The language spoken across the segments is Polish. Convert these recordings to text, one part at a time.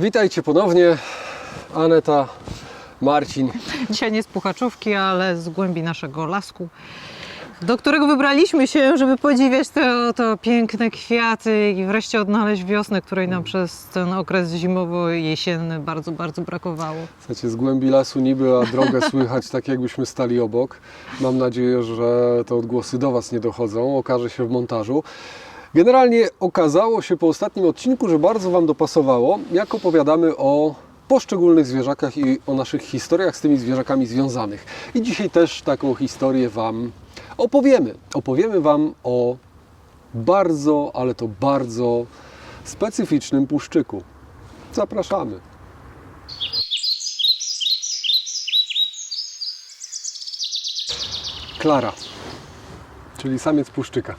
Witajcie ponownie. Aneta, Marcin. Dzisiaj nie z Puchaczówki, ale z głębi naszego lasku, do którego wybraliśmy się, żeby podziwiać te oto piękne kwiaty i wreszcie odnaleźć wiosnę, której nam przez ten okres zimowo-jesienny bardzo, bardzo brakowało. Słuchajcie, z głębi lasu niby, a drogę słychać tak jakbyśmy stali obok. Mam nadzieję, że te odgłosy do Was nie dochodzą. Okaże się w montażu. Generalnie okazało się po ostatnim odcinku, że bardzo Wam dopasowało, jak opowiadamy o poszczególnych zwierzakach i o naszych historiach z tymi zwierzakami związanych. I dzisiaj też taką historię Wam opowiemy. Opowiemy Wam o bardzo, ale to bardzo specyficznym puszczyku. Zapraszamy. Klara, czyli samiec puszczyka.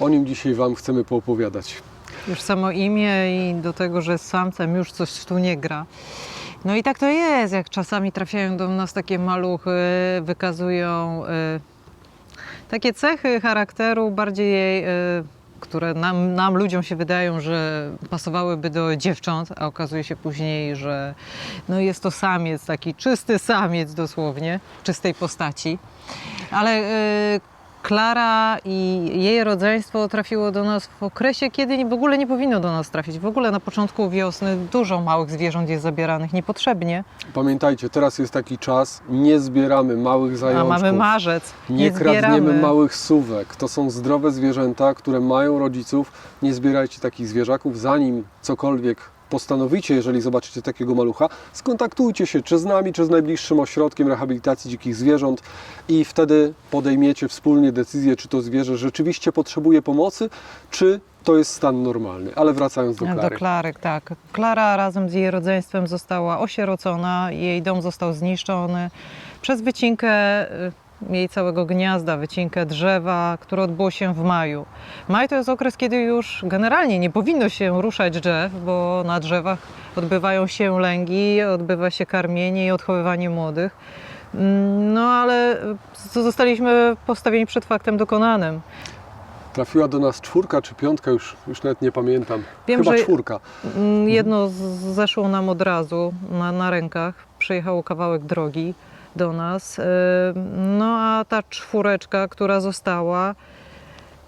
O nim dzisiaj Wam chcemy poopowiadać. Już samo imię i do tego, że z samcem już coś tu nie gra. No i tak to jest, jak czasami trafiają do nas takie maluchy, wykazują y, takie cechy charakteru bardziej, y, które nam, nam ludziom się wydają, że pasowałyby do dziewcząt, a okazuje się później, że no jest to samiec, taki czysty samiec dosłownie, czystej postaci. Ale y, Klara i jej rodzeństwo trafiło do nas w okresie, kiedy w ogóle nie powinno do nas trafić. W ogóle na początku wiosny dużo małych zwierząt jest zabieranych niepotrzebnie, Pamiętajcie, teraz jest taki czas, nie zbieramy małych a zajączków. mamy marzec, nie, Nie kradniemy małych suwek. To są zdrowe zwierzęta, które mają rodziców. Nie zbierajcie takich zwierzaków, zanim cokolwiek postanowicie, jeżeli zobaczycie takiego malucha, skontaktujcie się czy z nami, czy z najbliższym ośrodkiem rehabilitacji dzikich zwierząt i wtedy podejmiecie wspólnie decyzję, czy to zwierzę rzeczywiście potrzebuje pomocy, czy to jest stan normalny. Ale wracając do Do Klary. Klarek, tak. Klara razem z jej rodzeństwem została osierocona, jej dom został zniszczony przez wycinkę y, jej całego gniazda, wycinkę drzewa, które odbyło się w maju. Maj to jest okres, kiedy już generalnie nie powinno się ruszać drzew, bo na drzewach odbywają się lęgi, odbywa się karmienie i odchowywanie młodych. Mm, No ale zostaliśmy postawieni przed faktem dokonanym. Trafiła do nas czwórka czy piątka, już, już nawet nie pamiętam. Wiem, Chyba że- czwórka. Mm, Jedno zeszło nam od razu na, na rękach. Przejechało kawałek drogi do nas. Yy, No a ta czwóreczka, która została,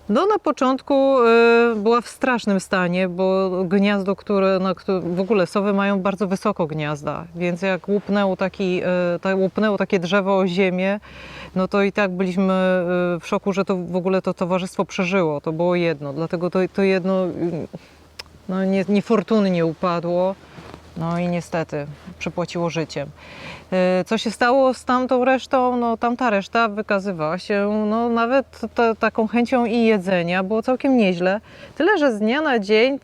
no na początku yy, była w strasznym stanie, bo gniazdo, które, które w ogóle sowy mają bardzo wysoko gniazda, więc jak łupnęło, taki, ta, łupnęło takie drzewo o ziemię, no to i tak byliśmy w szoku, że to w ogóle to towarzystwo przeżyło. To było jedno, dlatego to, to jedno no, nie, niefortunnie upadło. No i niestety przypłaciło życiem. E, Co się stało z tamtą resztą? No, tamta reszta wykazywała się no, nawet ta, taką chęcią i jedzenia. Było całkiem nieźle. Tyle, że z dnia na dzień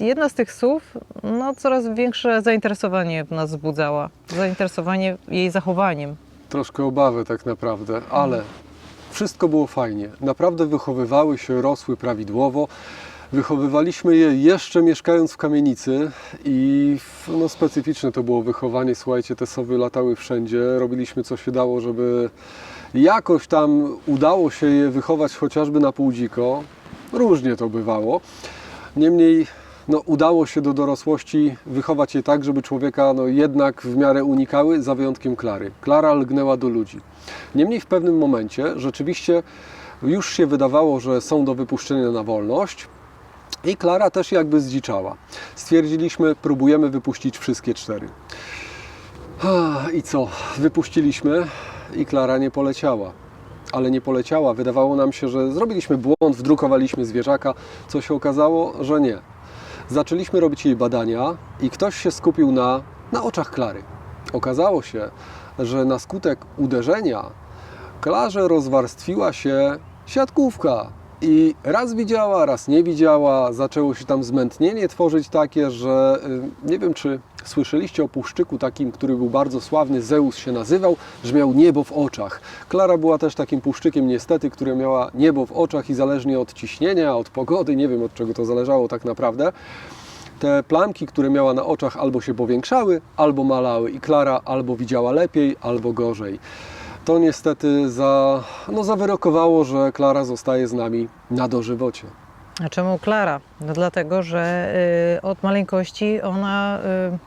jedna z tych słów no, coraz większe zainteresowanie w nas wzbudzała. Zainteresowanie jej zachowaniem. Troszkę obawy tak naprawdę, ale wszystko było fajnie. Naprawdę wychowywały się, rosły prawidłowo. Wychowywaliśmy je jeszcze mieszkając w kamienicy i no, specyficzne to było wychowanie. Słuchajcie, te sowy latały wszędzie. Robiliśmy co się dało, żeby jakoś tam udało się je wychować chociażby na pół dziko. Różnie to bywało. Niemniej no, udało się do dorosłości wychować je tak, żeby człowieka no, jednak w miarę unikały, za wyjątkiem Klary. Klara lgnęła do ludzi. Niemniej w pewnym momencie rzeczywiście już się wydawało, że są do wypuszczenia na wolność i Klara też jakby zdziczała. Stwierdziliśmy, próbujemy wypuścić wszystkie cztery. I co? Wypuściliśmy i Klara nie poleciała. Ale nie poleciała. Wydawało nam się, że zrobiliśmy błąd, wdrukowaliśmy zwierzaka, co się okazało, że nie. Zaczęliśmy robić jej badania i ktoś się skupił na, na oczach Klary. Okazało się, że na skutek uderzenia Klarze rozwarstwiła się siatkówka. I raz widziała, raz nie widziała. Zaczęło się tam zmętnienie tworzyć takie, że y, nie wiem, czy słyszeliście o puszczyku takim, który był bardzo sławny, Zeus się nazywał, że miał niebo w oczach. Klara była też takim puszczykiem niestety, który miała niebo w oczach i zależnie od ciśnienia, od pogody, nie wiem od czego to zależało tak naprawdę, te plamki, które miała na oczach, albo się powiększały, albo malały. I Klara albo widziała lepiej, albo gorzej. To niestety za, no, zawyrokowało, że Klara zostaje z nami na dożywocie. A czemu Klara? No dlatego, że y, od maleńkości ona, y,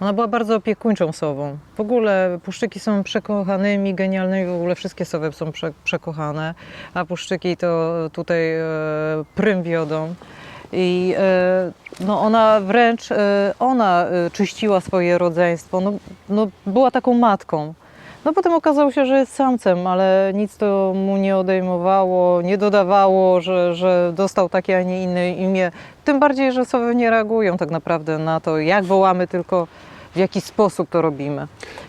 ona była bardzo opiekuńczą sową. W ogóle puszczyki są przekochanymi, genialnymi, w ogóle wszystkie sowy są prze, przekochane, a puszczyki to tutaj y, prym wiodą. I y, no ona wręcz, y, ona y, czyściła swoje rodzeństwo, no, no była taką matką. No potem okazało się, że jest samcem, ale nic to mu nie odejmowało, nie dodawało, że, że dostał takie, a nie inne imię. Tym bardziej, że sowy nie reagują tak naprawdę na to, jak wołamy, tylko w jaki sposób to robimy.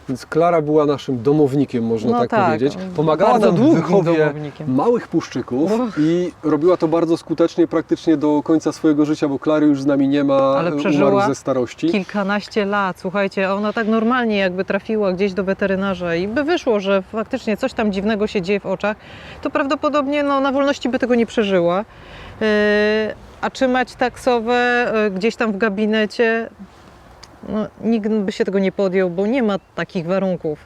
Więc Klara była naszym domownikiem, można No tak, tak, powiedzieć. Pomagała nam w wychowie domownikiem. małych puszczyków Och. i robiła to bardzo skutecznie praktycznie do końca swojego życia, bo Klary już z nami nie ma, Ale e, umarł ze starości. Kilkanaście lat, słuchajcie, a ona tak normalnie jakby trafiła gdzieś do weterynarza i by wyszło, że faktycznie coś tam dziwnego się dzieje w oczach, to prawdopodobnie no, na wolności by tego nie przeżyła. Yy, a trzymać taksowę yy, gdzieś tam w gabinecie, no, nikt by się tego nie podjął, bo nie ma takich warunków.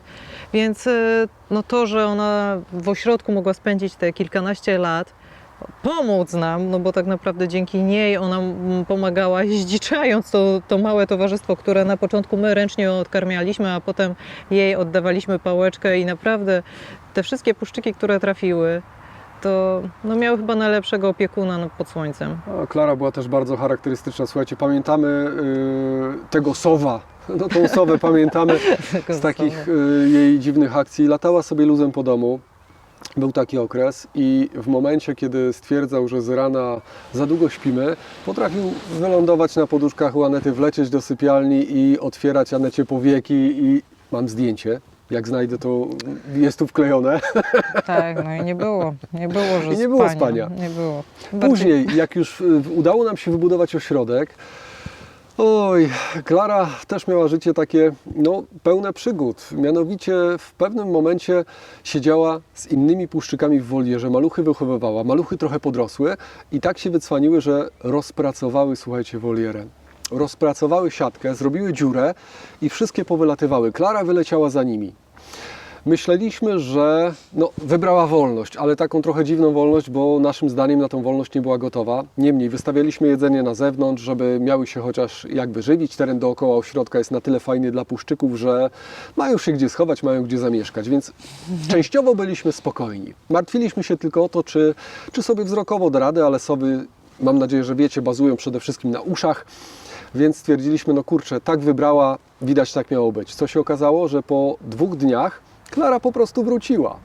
Więc yy, no, to, że ona w ośrodku mogła spędzić te kilkanaście lat, pomóc nam, no bo tak naprawdę dzięki niej ona pomagała zdziczając to, to małe towarzystwo, które na początku my ręcznie odkarmialiśmy, a potem jej oddawaliśmy pałeczkę i naprawdę te wszystkie puszczyki, które trafiły, to no miały chyba najlepszego opiekuna no, pod słońcem. A Klara była też bardzo charakterystyczna. Słuchajcie, pamiętamy y, tego sowa. No tą sowę pamiętamy z takich y, jej dziwnych akcji. Latała sobie luzem po domu. Był taki okres i w momencie, kiedy stwierdzał, że z rana za długo śpimy, potrafił wylądować na poduszkach u Anety, wlecieć do sypialni i otwierać Anecie powieki i mam zdjęcie. Jak znajdę, to jest tu wklejone. Tak, no i nie było, nie było, że I nie było spania. Nie było. Później, jak już y, udało nam się wybudować ośrodek, oj, Klara też miała życie takie, no, pełne przygód. Mianowicie w pewnym momencie siedziała z innymi puszczykami w wolierze, maluchy wychowywała, maluchy trochę podrosły i tak się wycwaniły, że rozpracowały, słuchajcie, wolierę. Rozpracowały siatkę, zrobiły dziurę i wszystkie powylatywały. Klara wyleciała za nimi. Myśleliśmy, że no, wybrała wolność, ale taką trochę dziwną wolność, bo naszym zdaniem na tą wolność nie była gotowa. Niemniej wystawialiśmy jedzenie na zewnątrz, żeby miały się chociaż jakby żywić. Teren dookoła ośrodka jest na tyle fajny dla puszczyków, że mają się gdzie schować, mają gdzie zamieszkać, więc częściowo byliśmy spokojni. Martwiliśmy się tylko o to, czy, czy sobie wzrokowo da radę, ale sowy, mam nadzieję, że wiecie, bazują przede wszystkim na uszach. Więc stwierdziliśmy, no kurczę, tak wybrała, widać tak miało być. Co się okazało, że po dwóch dniach Klara po prostu wróciła.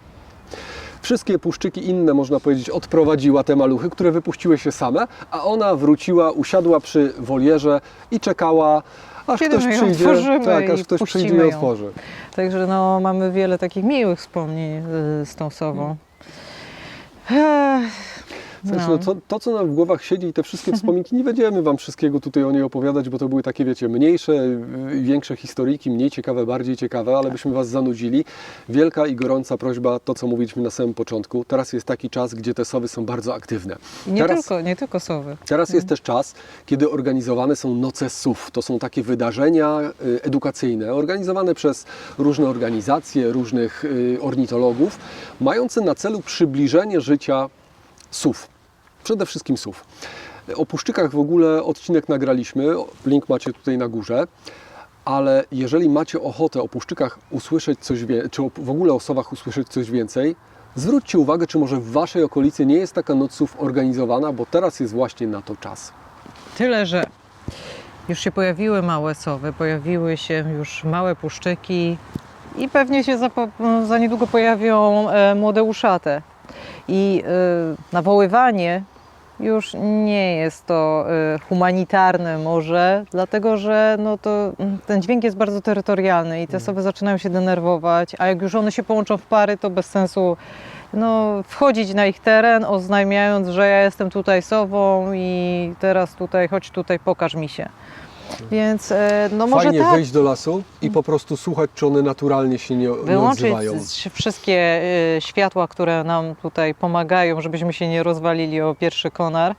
Wszystkie puszczyki inne, można powiedzieć, odprowadziła te maluchy, które wypuściły się same, a ona wróciła, usiadła przy wolierze i czekała, aż Kiedy ktoś przyjdzie, tak, aż ktoś przyjdzie i ją. otworzy. Także no, mamy wiele takich miłych wspomnień y, z tą sową. Ech, Znaczy, no, to, to, co nam w głowach siedzi i te wszystkie wspominki, nie będziemy Wam wszystkiego tutaj o niej opowiadać, bo to były takie, wiecie, mniejsze, y, większe historyjki, mniej ciekawe, bardziej ciekawe, ale byśmy Was zanudzili. Wielka i gorąca prośba, to co mówiliśmy na samym początku, teraz jest taki czas, gdzie te sowy są bardzo aktywne. I nie, Teraz- tylko, nie tylko sowy. Teraz jest też czas, kiedy organizowane są noce SUV. To są takie wydarzenia y, edukacyjne, organizowane przez różne organizacje, różnych y, ornitologów, mające na celu przybliżenie życia SUV. Przede wszystkim SUV. O puszczykach w ogóle odcinek nagraliśmy, link macie tutaj na górze. Ale jeżeli macie ochotę o puszczykach usłyszeć coś więcej, czy w ogóle o sowach usłyszeć coś więcej, zwróćcie uwagę, czy może w Waszej okolicy nie jest taka noc sów organizowana, bo teraz jest właśnie na to czas. Tyle, że już się pojawiły małe sowy, pojawiły się już małe puszczyki i pewnie się za, za niedługo pojawią e, młode uszate. I e, nawoływanie już nie jest to e, humanitarne może, dlatego że no to, mm, ten dźwięk jest bardzo terytorialny i te sowy zaczynają się denerwować, a jak już one się połączą w pary, to bez sensu no, wchodzić na ich teren, oznajmiając, że ja jestem tutaj sową i teraz tutaj, chodź tutaj, pokaż mi się. Więc e, no może Fajnie tak, wejść do lasu i po prostu słuchać, czy one naturalnie się nie, nie wyłączyć odzywają. wszystkie e, światła, które nam tutaj pomagają, żebyśmy się nie rozwalili o pierwszy konar,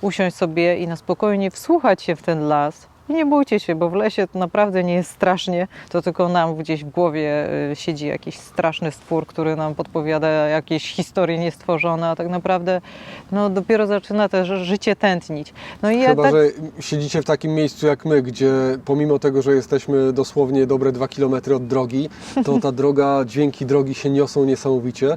usiąść sobie i na spokojnie wsłuchać się w ten las, I nie bójcie się, bo w lesie to naprawdę nie jest strasznie. To tylko nam gdzieś w głowie y, siedzi jakiś straszny stwór, który nam podpowiada jakieś historie niestworzone, a tak naprawdę no, dopiero zaczyna też życie tętnić. No i ja Chyba, tak... że siedzicie w takim miejscu jak my, gdzie pomimo tego, że jesteśmy dosłownie dobre dwa kilometry od drogi, to ta droga, dźwięki drogi się niosą niesamowicie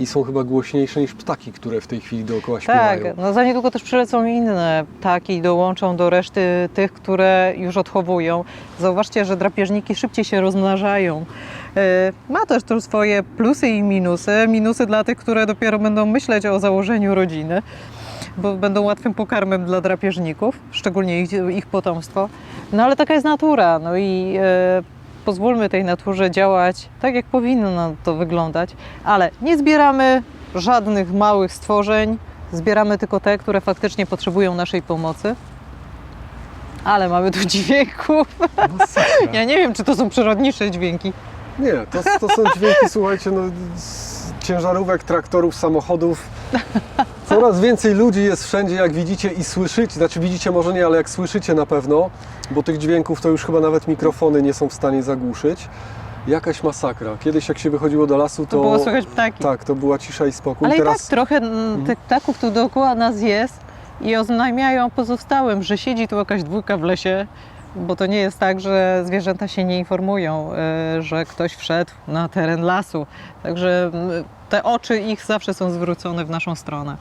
i są chyba głośniejsze niż ptaki, które w tej chwili dookoła Tak, śpiewają. no za niedługo też przylecą inne ptaki i dołączą do reszty tych, które już odchowują. Zauważcie, że drapieżniki szybciej się rozmnażają. E, Ma też to swoje plusy i minusy. Minusy dla tych, które dopiero będą myśleć o założeniu rodziny, bo będą łatwym pokarmem dla drapieżników, szczególnie ich, ich potomstwo. No ale taka jest natura, no i e, pozwólmy tej naturze działać tak, jak powinno to wyglądać, ale nie zbieramy żadnych małych stworzeń, zbieramy tylko te, które faktycznie potrzebują naszej pomocy. Ale mamy tu dźwięków. Masakra. Ja nie wiem, czy to są przyrodnicze dźwięki. Nie, to, to są dźwięki, słuchajcie, no, z ciężarówek, traktorów, samochodów. Coraz więcej ludzi jest wszędzie, jak widzicie i słyszycie, znaczy widzicie może nie, ale jak słyszycie na pewno, bo tych dźwięków to już chyba nawet mikrofony nie są w stanie zagłuszyć. Jakaś masakra. Kiedyś jak się wychodziło do lasu, To to... było słychać ptaki. Tak, to była cisza i spokój. Ale i Teraz tak trochę mm, tych ptaków tu dookoła nas jest i oznajmiają pozostałym, że siedzi tu jakaś dwójka w lesie, bo to nie jest tak, że zwierzęta się nie informują, y, że ktoś wszedł na teren lasu. Także mm, te oczy ich zawsze są zwrócone w naszą stronę.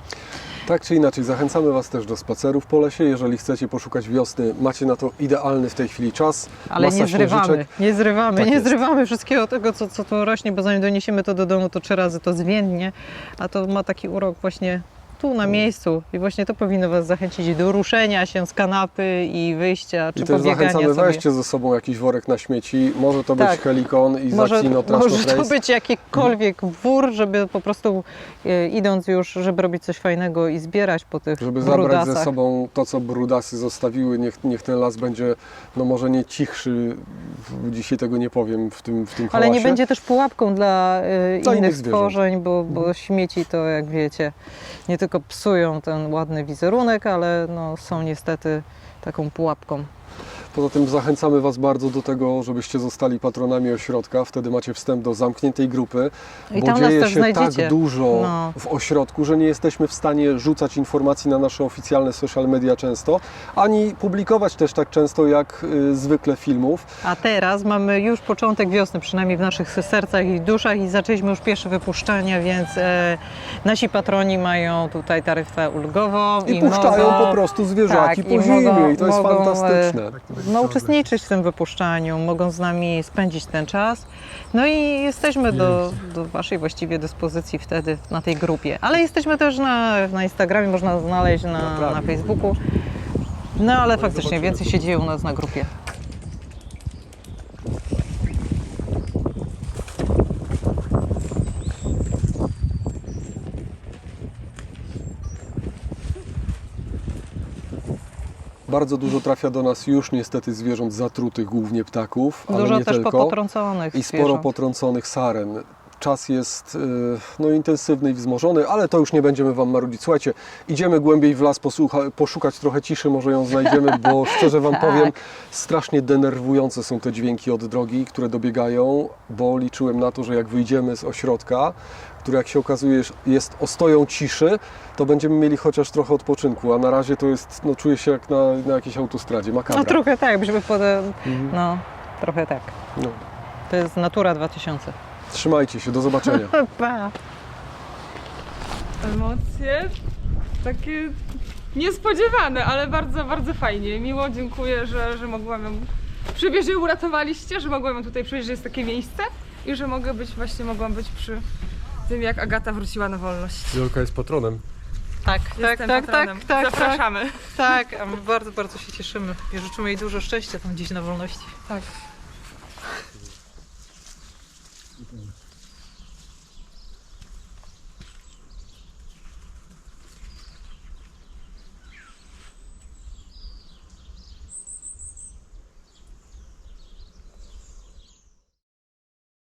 Tak czy inaczej, zachęcamy Was też do spacerów po lesie. Jeżeli chcecie poszukać wiosny, macie na to idealny w tej chwili czas. Ale Masa nie zrywamy, śnieżyczek. nie zrywamy, Tak nie jest. zrywamy wszystkiego tego, co, co tu rośnie, bo zanim doniesiemy to do domu, to trzy razy to zwiędnie, a to ma taki urok właśnie tu na miejscu i właśnie to powinno Was zachęcić do ruszenia się z kanapy i wyjścia, czy I też pobiegania zachęcamy, sobie. weźcie ze sobą jakiś worek na śmieci. Może to być Tak. helikon i Może, Zacino może to być jakikolwiek wór, żeby po prostu e, idąc już, żeby robić coś fajnego i zbierać po tych Żeby zabrać brudasach. ze sobą to, co brudasy zostawiły. Niech, niech ten las będzie, no może nie cichszy, w- dzisiaj tego nie powiem, w tym, w tym Ale hałasie. nie będzie też pułapką dla e, Dla innych innych zwierząt. stworzeń, bo, bo śmieci to, jak wiecie, nie tylko psują ten ładny wizerunek, ale no, są niestety taką pułapką. Poza tym zachęcamy Was bardzo do tego, żebyście zostali patronami ośrodka. Wtedy macie wstęp do zamkniętej grupy, I bo tam nas dzieje też się znajdziecie. tak dużo No. w ośrodku, że nie jesteśmy w stanie rzucać informacji na nasze oficjalne social media często, ani publikować też tak często jak y, zwykle filmów. A teraz mamy już początek wiosny, przynajmniej w naszych sercach i duszach i zaczęliśmy już pierwsze wypuszczania, więc e, nasi patroni mają tutaj taryfę ulgową I, puszczają mogą, po prostu zwierzaki tak, po zimie i to jest mogą, e, fantastyczne. No, uczestniczyć w tym wypuszczaniu, mogą z nami spędzić ten czas. No i jesteśmy do, do Waszej właściwie dyspozycji wtedy na tej grupie. Ale jesteśmy też na, na Instagramie, można znaleźć na, na Facebooku. No ale faktycznie zobaczymy. więcej się dzieje u nas na grupie. Bardzo dużo trafia do nas już niestety zwierząt zatrutych, głównie ptaków, ale Dużo nie też tylko. potrąconych I sporo zwierząt. potrąconych saren. Czas jest y, no, intensywny i wzmożony, ale to już nie będziemy Wam marudzić. Słuchajcie, idziemy głębiej w las posłucha, poszukać trochę ciszy, może ją znajdziemy, bo szczerze Wam Tak. powiem, strasznie denerwujące są te dźwięki od drogi, które dobiegają, bo liczyłem na to, że jak wyjdziemy z ośrodka, który jak się okazuje jest ostoją ciszy, to będziemy mieli chociaż trochę odpoczynku, a na razie to jest, no czuję się jak na, na jakiejś autostradzie, makabra. No trochę tak, byśmy pode... Mhm. No, trochę tak. No. To jest Natura 2000. Trzymajcie się, do zobaczenia. Pa. emocje takie niespodziewane, ale bardzo, bardzo fajnie. Miło, dziękuję, że, że mogłam ją przywieźć, że ją uratowaliście, że mogłam ją tutaj przywieźć, że jest takie miejsce i że mogę być, właśnie mogłam być przy tym, jak Agata wróciła na wolność. Jolka jest patronem. Tak, tak, Jestem tak, tak, patronem. tak, tak, Zapraszamy. tak. A my bardzo, bardzo się cieszymy i życzymy jej dużo szczęścia tam gdzieś na wolności. Tak.